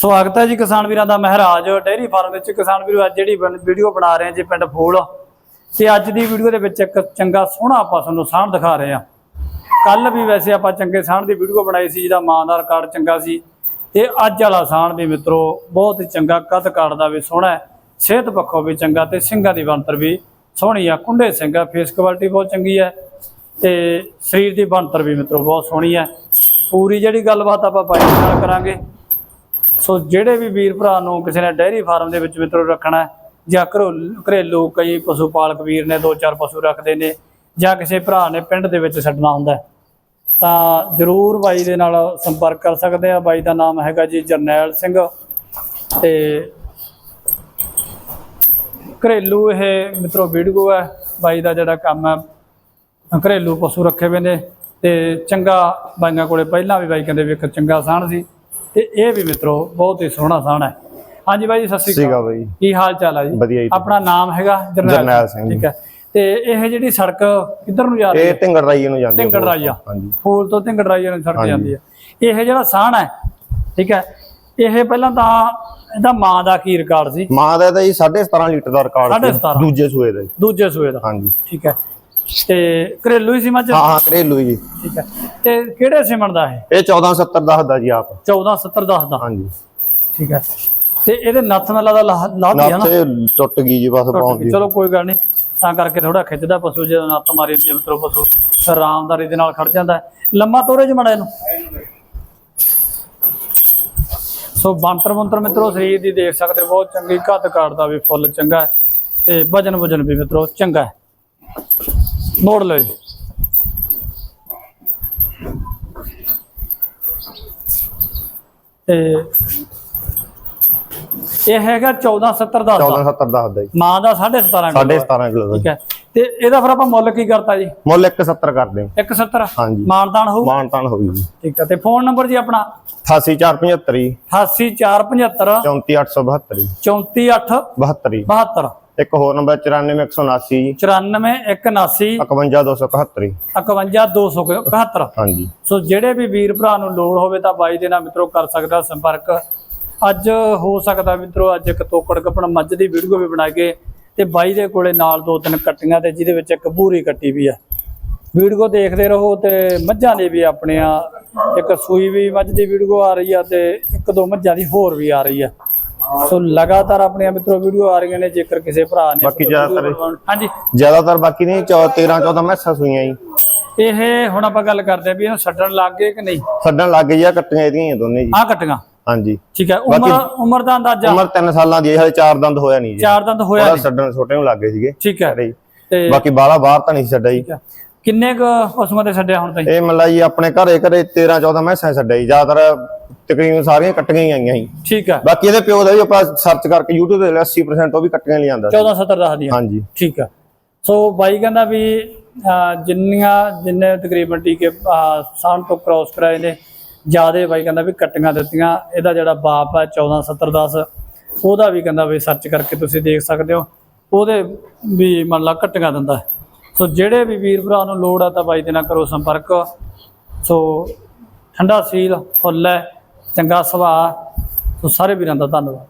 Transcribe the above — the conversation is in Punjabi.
ਸਵਾਗਤ ਹੈ ਜੀ ਕਿਸਾਨ ਵੀਰਾਂ ਦਾ ਮਹਾਰਾਜ ਡੇਅਰੀ ਫਾਰਮ ਵਿੱਚ। ਕਿਸਾਨ ਵੀਰੋ, ਅੱਜ ਜਿਹੜੀ ਬਣ- ਵੀਡੀਓ ਬਣਾ ਰਹੇ ਹਾਂ ਜੀ ਪਿੰਡ ਫੂਲ। ਤੇ ਅੱਜ ਦੀ ਵੀਡੀਓ ਦੇ ਵਿੱਚ ਇੱਕ ਚੰਗਾ ਸੋਹਣਾ ਆਪਾਂ ਤੁਹਾਨੂੰ ਸਾਂਢ ਦਿਖਾ ਰਹੇ ਹਾਂ। ਕੱਲ ਵੀ ਵੈਸੇ ਆਪਾਂ ਚੰਗੇ ਸਾਂਢ ਦੀ ਵੀਡੀਓ ਬਣਾਈ ਸੀ, ਜਿਹਦਾ ਮਾਂ ਦਾ ਰਿਕਾਰਡ ਚੰਗਾ ਸੀ। ਤੇ ਅੱਜ ਵਾਲਾ ਸਾਂਢ ਵੀ ਮਿੱਤਰੋ, ਬਹੁਤ ਹੀ ਚੰਗਾ, ਕੱਦ ਕਾਰਡ ਦਾ ਵੀ ਸੋਹਣਾ ਸਿਹਤ ਪੱਖੋਂ ਵੀ ਚੰਗਾ ਤੇ ਸਿੰਘਾਂ ਦੀ ਬਣਤਰ ਵੀ ਸੋਹਣੀ ਆ। ਕੁੰਡੇ ਸਿੰਘ ਆ ਫੇਸ ਕੁਆਲਿਟੀ ਬਹੁਤ ਚੰਗੀ ਹੈ। ਤੇ ਸਰੀਰ ਦੀ ਬਣਤਰ ਵੀ ਮਿੱਤਰੋ, ਬਹੁਤ ਸੋਹਣੀ ਹੈ। ਪੂਰੀ ਜਿਹੜੀ ਗੱਲਬਾਤ ਆਪਾਂ ਬਾਈ ਨਾਲ ਕਰਾਂਗੇ। ਸੋ ਜਿਹੜੇ ਵੀ ਵੀਰ ਭਰਾ ਨੂੰ ਕਿਸੇ ਨੇ ਡੈਰੀ ਫਾਰਮ ਦੇ ਵਿੱਚ ਮਿੱਤਰੋ ਰੱਖਣਾ ਜਾਂ ਘਰੋ, ਘਰੇਲੂ ਕਈ ਪਸ਼ੂ ਪਾਲਕ ਵੀਰ ਨੇ ਦੋ ਚਾਰ ਪਸ਼ੂ ਰੱਖਦੇ ਨੇ, ਜਾਂ ਕਿਸੇ ਭਰਾ ਨੇ ਪਿੰਡ ਦੇ ਵਿੱਚ ਛੱਡਣਾ ਹੁੰਦਾ ਤਾਂ ਜਰੂਰ ਬਾਈ ਦੇ ਨਾਲ ਸੰਪਰਕ ਕਰ ਸਕਦੇ ਆ ਬਾਈ ਦਾ ਨਾਮ ਹੈਗਾ ਜੀ ਜਰਨੈਲ ਸਿੰਘ ਤੇ ਘਰੇਲੂ ਇਹ ਮਿੱਤਰੋ ਵੀਡੀਓ ਹੈ। ਬਾਈ ਦਾ ਜਿਹੜਾ ਕੰਮ ਹੈ, ਘਰੇਲੂ ਪਸ਼ੂ ਰੱਖੇ ਹੋਏ ਨੇ ਤੇ ਚੰਗਾ ਬਾਈਆਂ ਕੋਲੇ ਪਹਿਲਾਂ ਵੀ ਬਾਈ ਕਹਿੰਦੇ ਵੀ ਇੱਕ ਚੰਗਾ ਸਾਣ ਸੀ। ਤੇ ਇਹ ਵੀ ਮਿੱਤਰੋ ਬਹੁਤ ਹੀ ਸੋਹਣਾ ਸਾਣ ਹੈ। ਹਾਂਜੀ ਬਾਈ ਜੀ ਸਤਿ ਸ਼੍ਰੀ ਅਕਾਲ ਬਈ। ਕੀ ਹਾਲ ਚਾਲ ਹੈ ਜੀ? ਵਧੀਆ ਜੀ। ਆਪਣਾ ਨਾਮ ਹੈਗਾ? ਜਰਨੈਲ ਸਿੰਘ। ਠੀਕ ਹੈ। ਤੇ ਇਹ ਜਿਹੜੀ ਸੜਕ ਕਿੱਧਰ ਨੂੰ ਜਾ ਰਹੀ ਇਹ ਹੈ? ਢਿੰਗੜ ਰਾਈ ਨੂੰ ਜਾਂਦੇ ਢਿੰਗੜ ਰਾਈਆ ਹਾਂਜੀ। ਫੂਲ ਤੋਂ ਢਿੰਗੜ ਰਾਈਆ ਨੂੰ ਸੜਕ। ਜਾਂਦੀ ਹੈ। ਇਹ ਜਿਹੜਾ ਸਾਣ ਹੈ ਠੀਕ ਹੈ ਇਹ ਪਹਿਲਾਂ ਤਾਂ ਇਹਦਾ ਮਾਂ ਦਾ ਕੀ ਰਿਕਾਰਡ ਸੀ? ਮਾਂ ਦਾ ਤਾਂ ਜੀ 17.5 ਲੀਟਰ ਦਾ ਰਿਕਾਰਡ ਸਤਾਰਾਂ। ਦੂਜੇ ਸੂਏ ਦਾ। ਦੂਜੇ ਸੂਏ ਦਾ। ਹਾਂਜੀ। ਠੀਕ ਹੈ। ਤੇ ਘਰੇਲੂ ਹੀ ਸੀ ਮੱਝ? ਹਾਂ ਹਾਂ ਘਰੇਲੂ ਜੀ। ਠੀਕ ਹੈ। ਤੇ ਕਿਹੜੇ ਸਿਮਣ ਦਾ ਹੈ? ਇਹ 1470 ਦੱਸਦਾ ਜੀ ਆਪ। 1470 10 ਦਾ ਹਾਂਜੀ। ਠੀਕ ਹੈ। ਤੇ ਇਹਦੇ ਨੱਥ ਨਾਲ ਲਾਦਾ ਲਾਦੀ ਹੈ ਨਾ? ਨਾਥੇ ਟੁੱਟ ਗਈ ਜੀ ਬਸ ਪਾਉਣ ਦੀ ਚਲੋ ਕੋਈ ਗੱਲ ਨਹੀਂ। ਤਾਂ ਕਰਕੇ ਥੋੜਾ ਖਿੱਚਦਾ ਪਸ਼ੂ ਜੇ ਨੱਥ ਮਾਰੀ ਦੀ ਮਿੱਤਰੋ ਪਸ਼ੂ। ਆਰਾਮਦਾਰੀ ਦੇ ਨਾਲ ਖੜ ਜਾਂਦਾ। ਲੰਮਾ ਤੋਰੇ ਚ ਮੜਾ ਇਹਨੂੰ। ਸੋ ਬੰਤਰ ਮੰਤਰ ਮਿੱਤਰੋ ਸਰੀਰ ਦੀ ਦੇਖ ਸਕਦੇ ਬਹੁਤ ਚੰਗੀ ਕੱਦ ਕਾੜਦਾ ਵੀ ਫੁੱਲ ਚੰਗਾ ਤੇ ਵਜਨ ਵਜਨ ਵੀ ਮਿੱਤਰੋ ਚੰਗਾ ਮੋੜ ਲਓ ਤੇ ਇਹ ਹੈਗਾ 1470 ਦਾ 1470 ਦੱਸਦਾ ਜੀ। ਮਾਂ ਦਾ 17.5 ਸਾਢੇ 17 ਕਿਲੋ ਦਾ ਠੀਕ ਹੈ। ਤੇ ਇਹਦਾ ਫਿਰ ਆਪਾਂ ਮੁੱਲ ਕੀ ਕਰਤਾ ਜੀ? ਮੁੱਲ 170 ਕਰਦੇ ਹਾਂ 170 ਹਾਂਜੀ। ਮਾਨਦਾਨ ਹੋਊ? ਮਾਨ ਤਾਨ ਹੋਈ ਜੀ। ਠੀਕ ਹੈ। ਤੇ ਫੋਨ ਨੰਬਰ ਜੀ ਆਪਣਾ? 88475 88475 34872 34872 72 ਇੱਕ ਹੋਰ ਨੰਬਰ 94179 ਜੀ। 94179 51271 51271 ਹਾਂਜੀ। ਸੋ ਜਿਹੜੇ ਵੀ ਵੀਰ ਭਰਾ ਨੂੰ ਲੋੜ ਹੋਵੇ ਤਾਂ ਬਾਈ ਦੇ ਨਾਲ ਮਿੱਤਰੋ ਕਰ ਸਕਦਾ ਸੰਪਰਕ। ਅੱਜ ਹੋ ਸਕਦਾ ਮਿੱਤਰੋ ਅੱਜ ਇੱਕ ਤੋਕੜ ਕੱਪਣ ਮੱਝ ਦੀ ਵੀਡੀਓ ਵੀ ਬਣਾ ਕੇ ਤੇ ਬਾਈ ਦੇ ਕੋਲੇ ਨਾਲ ਦੋ ਤਿੰਨ ਕੱਟੀਆਂ ਤੇ ਜਿਹਦੇ ਵਿੱਚ ਇੱਕ ਬੂਰੀ ਕੱਟੀ ਵੀ ਆ। ਵੀਡੀਓ ਦੇਖਦੇ ਰਹੋ ਤੇ ਮੱਝਾਂ ਦੀ ਵੀ ਆਪਣੀਆਂ ਇੱਕ ਸੂਈ ਵੀ ਮੱਝ ਦੀ ਵੀਡੀਓ ਆ ਰਹੀ ਆ ਤੇ ਇੱਕ ਦੋ ਮੱਝਾਂ ਦੀ ਹੋਰ ਵੀ ਆ ਰਹੀ ਆ। ਸੋ ਲਗਾਤਾਰ ਆਪਣੀਆਂ ਮਿੱਤਰੋ ਵੀਡੀਓ ਆ ਰਹੀਆਂ ਨੇ ਜੇਕਰ ਕਿਸੇ ਭਰਾ ਨੇ ਬਾਕੀ ਜ਼ਿਆਦਾਤਰ- ਹਾਂਜੀ। ਜ਼ਿਆਦਾਤਰ ਬਾਕੀ ਨਹੀਂ 13 14 ਮੈਸਾਂ ਸੂਈਆਂ ਜੀ। ਇਹ ਹੁਣ ਆਪਾਂ ਗੱਲ ਕਰਦੇ ਆ ਵੀ ਇਹਨੂੰ ਛੱਡਣ ਲੱਗ ਗਏ ਕਿ ਨਹੀਂ? ਛੱਡਣ ਲੱਗ ਗਈ ਆ ਕੱਟੀਆਂ ਇਹਦੀਆਂ ਦੋਨੇ ਜੀ। ਆ ਕੱਟੀਆਂ? ਹਾਂਜੀ। ਠੀਕ ਹੈ ਉਮਰ ਉਮਰ ਦਾ ਅੰਦਾਜ਼ਾ? ਉਮਰ 3 ਸਾਲਾਂ ਦੀ ਹੈ ਹਲੇ 4 ਦੰਦ ਹੋਇਆ ਨਹੀਂ ਜੀ। ਚਾਰ ਦੰਦ ਹੋਇਆ ਨਹੀਂ। ਛੱਡਣ ਛੋਟੇ ਨੂੰ ਲੱਗੇ ਸੀਗੇ। ਠੀਕ ਹੈ। ਜੀ ਤੇ ਬਾਕੀ ਬਾਲਾ ਬਾਹਰ ਤਾਂ ਨਹੀਂ ਛੱਡਿਆ ਜੀ। ਕਿੰਨੇ ਕੁ ਪਸ਼ੂਆਂ ਛੱਡਿਆ ਹੁਣ ਤਾਈਂ ਇਹ ਮੱਲਾ ਜੀ ਆਪਣੇ ਘਰੇ ਘਰੇ 13 14 ਮੈਸਾਂ ਛੱਡਿਆ ਜੀ। ਜ਼ਿਆਦਾਤਰ ਤਕਰੀਬਨ ਸਾਰੀਆਂ ਕੱਟੀਆਂ ਹੀ ਆਈਆਂ ਸੀ। ਠੀਕ ਹੈ ਬਾਕੀ ਇਹਦੇ ਪਿਓ ਦਾ ਵੀ ਆਪਾਂ ਸਰਚ ਕਰਕੇ YouTube ਤੇ 80% ਉਹ ਵੀ ਕੱਟੀਆਂ ਲਈ ਆਂਦਾ 14 17 ਦੱਸ ਦੀਆਂ। ਹਾਂਜੀ। ਠੀਕ ਹੈ ਸੋ ਬਾਈ ਕਹਿੰਦਾ ਵੀ ਜਿੰਨੀਆਂ ਜਿੰਨੇ ਤਕਰੀਬਨ ਟੀਕੇ ਸਾਣ ਤੋਂ ਕ੍ਰਾਸ ਕਰਾਏ ਨੇ ਜਿਆਦੇ ਬਾਈ ਕਹਿੰਦਾ ਵੀ ਕੱਟੀਆਂ ਦਿੱਤੀਆਂ। ਇਹਦਾ ਜਿਹੜਾ ਬਾਪ ਹੈ 14 70 10 ਉਹਦਾ ਵੀ ਕਹਿੰਦਾ ਵੀ ਸਰਚ ਕਰਕੇ ਤੁਸੀਂ ਦੇਖ ਸਕਦੇ ਹੋ। ਉਹਦੇ ਵੀ ਮੰਨ ਲਾ ਕੱਟੀਆਂ ਦਿੰਦਾ। ਸੋ ਜਿਹੜੇ ਵੀ ਵੀਰ ਭਰਾ ਨੂੰ ਲੋੜ ਆ ਤਾਂ ਬਾਈ ਦੇ ਨਾਲ ਕਰੋ ਸੰਪਰਕ। ਸੋ ਠੰਡਾ ਸੀਲ ਫੁੱਲ ਹੈ। ਚੰਗਾ ਸੁਭਾਅ। ਸੋ ਸਾਰੇ ਵੀਰਾਂ ਦਾ ਧੰਨਵਾਦ।